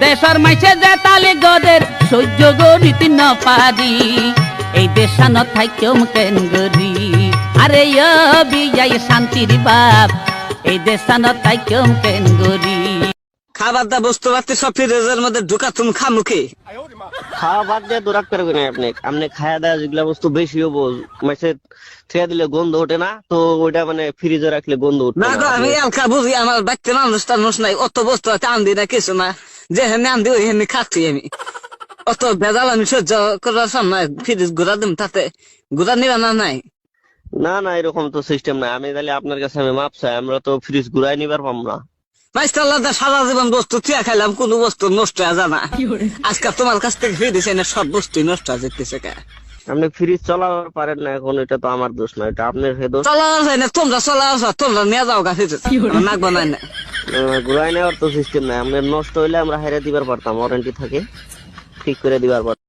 দেশর মাইছে যে তালি গদের সহ্য গরিত ন পারি। এই দেশান থাইকম কেন গরি আরে বিয়াই শান্তির বাপ এই দেশান থাইকম কেন গরি খাবার দা বস্তু পাতি সব ফ্রিজের মধ্যে ঢুকা তুমি খাওয়া বাদ দিয়ে পারবে না আপনি? আপনি খাওয়া দাওয়া যেগুলা বস্তু বেশি হব মাসে ছেড়ে দিলে গন্ধ ওঠে না তো ওইটা মানে ফ্রিজে রাখলে গন্ধ উঠবে না না আমি এলকা বুঝি আমার বাচ্চা মানুষ টানুষ নাই অত বস্তু আছে আনদি না কিছু না। যে হেনে আনদি ওই হেনে খাচ্ছি আমি। অত ভেজাল আমি সহ্য করার সামনে ফ্রিজ ঘুরা দিম তাতে। ঘুরা নিবা না নাই? না না এরকম তো সিস্টেম নাই। আমি তাহলে আপনার কাছে আমি মাপ চাই আমরা তো ফ্রিজ ঘুরাই নিবার পাম না। সারা জীবন বস্তু থিয়া খাইলাম কোনো বস্তু নষ্ট হয়ে জানা আজকে তোমার কাছ থেকে ফিরে না সব বস্তু নষ্ট হয়ে যেতেছে আপনি ফ্রিজ চালাবার পারেন না এখন এটা তো আমার দোষ না এটা আপনার দোষ। চলা না তোমরা চলা তোমরা নিয়ে যাও গা ফিরে নাক বানাই না। ঘুরাই নেওয়ার তো সিস্টেম নাই। আপনার নষ্ট হইলে আমরা হেরে দিবার পারতাম ওয়ারেন্টি থাকে। ঠিক করে দিবার পারতাম।